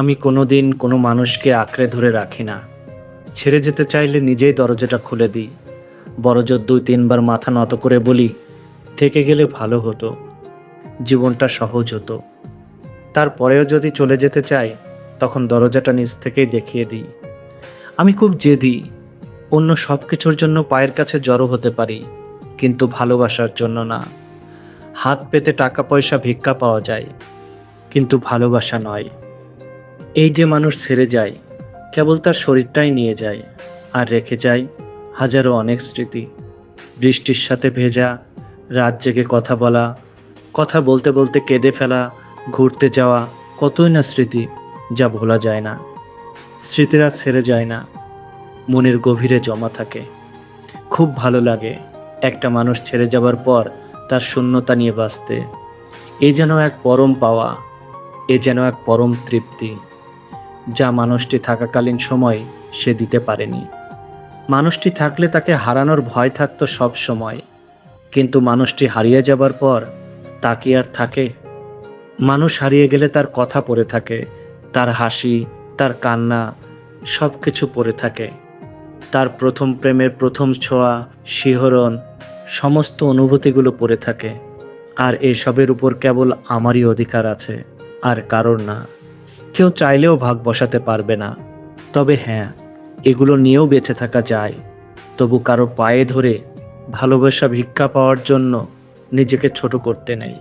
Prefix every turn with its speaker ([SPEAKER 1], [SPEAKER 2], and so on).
[SPEAKER 1] আমি কোনো দিন কোনো মানুষকে আঁকড়ে ধরে রাখি না। ছেড়ে যেতে চাইলে নিজেই দরজাটা খুলে দিই। বড়জোর দুই তিনবার মাথা নত করে বলি, থেকে গেলে ভালো হতো। জীবনটা সহজ হতো। তারপরেও যদি চলে যেতে চাই, তখন দরজাটা নিজ থেকেই দেখিয়ে দিই। আমি খুব জেদি। অন্য সব কিছুর জন্য পায়ের কাছে জড়ো হতে পারি, কিন্তু ভালোবাসার জন্য না। হাত পেতে টাকা পয়সা ভিক্ষা পাওয়া যায়, কিন্তু ভালোবাসা নয়। এই যে মানুষ ছেড়ে যায়, কেবল তার শরীরটাই নিয়ে যায় আর রেখে যায় হাজারো অনেক স্মৃতি। বৃষ্টির সাথে ভেজা, রাত জেগে কথা বলা, কথা বলতে বলতে কেঁদে ফেলা, ঘুরতে যাওয়া, কতই না স্মৃতি যা ভোলা যায় না। স্মৃতিরা ছেড়ে যায় না, মনের গভীরে জমা থাকে। খুব ভালো লাগে একটা মানুষ ছেড়ে যাবার পর তার শূন্যতা নিয়ে বাঁচতে। এ যেন এক পরম পাওয়া, এ যেন এক পরম তৃপ্তি। যা মানুষটি থাকাকালীন সময় সে দিতে পারেনি। মানুষটি থাকলে তাকে হারানোর ভয় থাকত সব সময়, কিন্তু মানুষটি হারিয়ে যাবার পর তা কি আর থাকে? মানুষ হারিয়ে গেলে তার কথা পড়ে থাকে, তার হাসি, তার কান্না সব কিছু পড়ে থাকে। তার প্রথম প্রেমের প্রথম ছোঁয়া, শিহরণ, সমস্ত অনুভূতিগুলো পড়ে থাকে। আর এসবের উপর কেবল আমারই অধিকার আছে, আর কারোর না। কেউ চাইলেও ভাগ বসাতে পারবে না। তবে হ্যাঁ এগুলো নিয়েও বেঁচে থাকা যায়। তবু কারও পায়ে ধরে ভালোবাসা ভিক্ষা পাওয়ার জন্য নিজেকে ছোট করতে নেই।